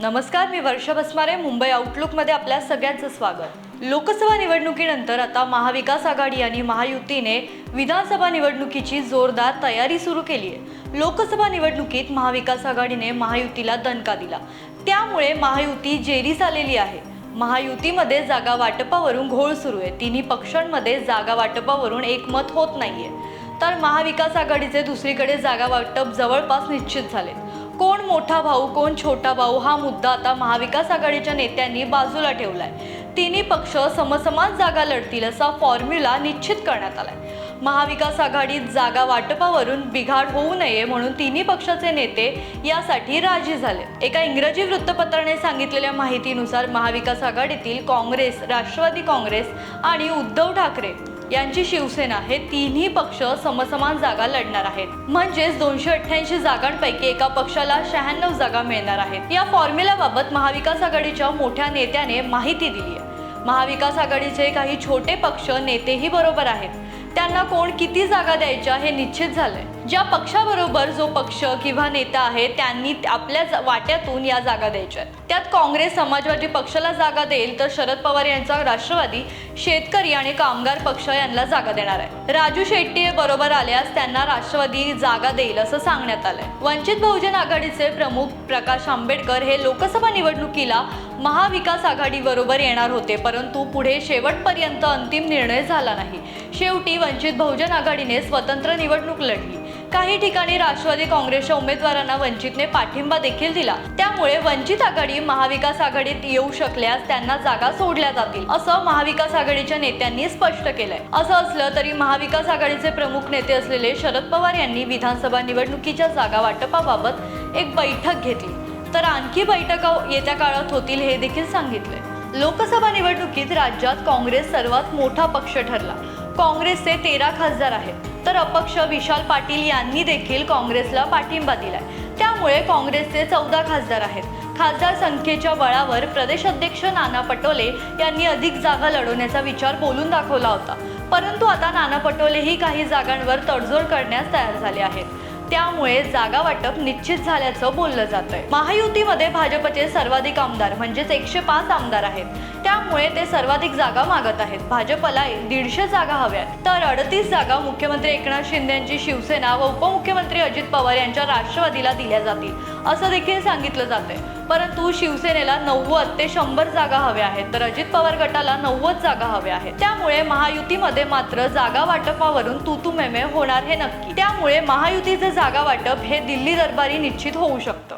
नमस्कार मी वर्षा बसमारे मुंबई आउटलुकमध्ये आपल्या सगळ्यांचं स्वागत. लोकसभा निवडणुकीनंतर आता महाविकास आघाडी आणि महायुतीने विधानसभा निवडणुकीची जोरदार तयारी सुरू केली आहे. लोकसभा निवडणुकीत महाविकास आघाडीने महायुतीला दणका दिला. त्यामुळे महायुती जेरीस आलेली आहे. महायुतीमध्ये जागा वाटपावरून घोळ सुरू आहे. तिन्ही पक्षांमध्ये जागा वाटपावरून एकमत होत नाहीये. तर महाविकास आघाडीचे दुसरीकडे जागा वाटप जवळपास निश्चित झाले. कोण मोठा भाऊ कोण छोटा भाऊ हा मुद्दा आता महाविकास आघाडीच्या नेत्यांनी बाजूला ठेवलाय. तिन्ही पक्ष समसमान जागा लढतील असा फॉर्म्युला निश्चित करण्यात आलाय. महाविकास आघाडीत जागा वाटपावरून बिघाड होऊ नये म्हणून तिन्ही पक्षाचे नेते यासाठी राजी झाले. एका इंग्रजी वृत्तपत्राने सांगितलेल्या माहितीनुसार महाविकास आघाडीतील काँग्रेस राष्ट्रवादी काँग्रेस आणि उद्धव ठाकरे यांची शिवसेना हे तिन्ही पक्ष समसमान जागा लढणार आहेत. म्हणजेच दोनशे अठ्ठ्याऐंशी जागांपैकी एका पक्षाला शहाण्णव जागा मिळणार आहेत. या फॉर्म्युलाबाबत महाविकास आघाडीच्या मोठ्या नेत्याने माहिती दिली आहे महाविकास आघाडीचे काही छोटे पक्ष नेतेही बरोबर आहेत. त्यांना कोण किती जागा द्यायच्या हे निश्चित झालंय. ज्या पक्षाबरोबर जो पक्ष किंवा नेता आहे त्यांनी आपल्या वाट्यातून या जागा द्यायच्या आहेत. त्यात काँग्रेस समाजवादी पक्षाला जागा देईल तर शरद पवार यांचा राष्ट्रवादी शेतकरी आणि कामगार पक्ष यांना जागा देणार आहे. राजू शेट्टी बरोबर आल्यास त्यांना राष्ट्रवादी जागा देईल असं सांगण्यात आलंय. वंचित बहुजन आघाडीचे प्रमुख प्रकाश आंबेडकर हे लोकसभा निवडणुकीला महाविकास आघाडी बरोबर येणार होते परंतु पुढे शेवटपर्यंत अंतिम निर्णय झाला नाही. शेवटी वंचित बहुजन आघाडीने स्वतंत्र निवडणूक लढली. काही ठिकाणी राष्ट्रवादी काँग्रेसच्या उमेदवारांना वंचितने पाठिंबा देखील दिला. त्यामुळे वंचित आघाडी महाविकास आघाडीत येऊ शकल्यास त्यांना जागा सोडल्या जातील असं महाविकास आघाडीच्या नेत्यांनी स्पष्ट केलंय. असं असलं तरी महाविकास आघाडीचे प्रमुख नेते असलेले शरद पवार यांनी विधानसभा निवडणुकीच्या जागा वाटपाबाबत एक बैठक घेतली. तर आणखी बैठका येत्या काळात होतील हे देखील सांगितले लोकसभा निवडणुकीत राज्यात काँग्रेस सर्वात मोठा पक्ष ठरला. काँग्रेसचे तेरा खासदार आहेत तर अपक्ष विशाल पाटील यांनी देखील काँग्रेसला पाठिंबा दिलाय. त्यामुळे काँग्रेसचे चौदा खासदार आहेत. खासदार संख्येच्या बळावर प्रदेश अध्यक्ष नाना पटोले यांनी अधिक जागा लढवण्याचा विचार बोलून दाखवला होता. परंतु आता नाना पटोलेही काही जागांवर तडजोड करण्यास तयार झाले आहेत. त्यामुळे जागा वाटप निश्चित झाल्याचं बोललं जात आहे महायुतीमध्ये भाजपचे सर्वाधिक आमदार म्हणजेच एकशे पाच आमदार आहेत. त्यामुळे ते सर्वाधिक जागा मागत आहेत. भाजपला दीडशे जागा हव्यात. तर अडतीस जागा मुख्यमंत्री एकनाथ शिंदे यांची शिवसेना व उपमुख्यमंत्री अजित पवार यांच्या राष्ट्रवादीला दिल्या जातील असं देखील सांगितलं जात आहे परंतु शिवसेनेला नव्वद ते शंभर जागा हव्या आहेत तर अजित पवार गटाला नव्वद जागा हव्या आहेत. त्यामुळे महायुतीमध्ये मात्र जागा वाटपावरून तुतुमेमे होणार हे नक्की. त्यामुळे महायुतीचे जागा वाटप हे दिल्ली दरबारी निश्चित होऊ शकतं.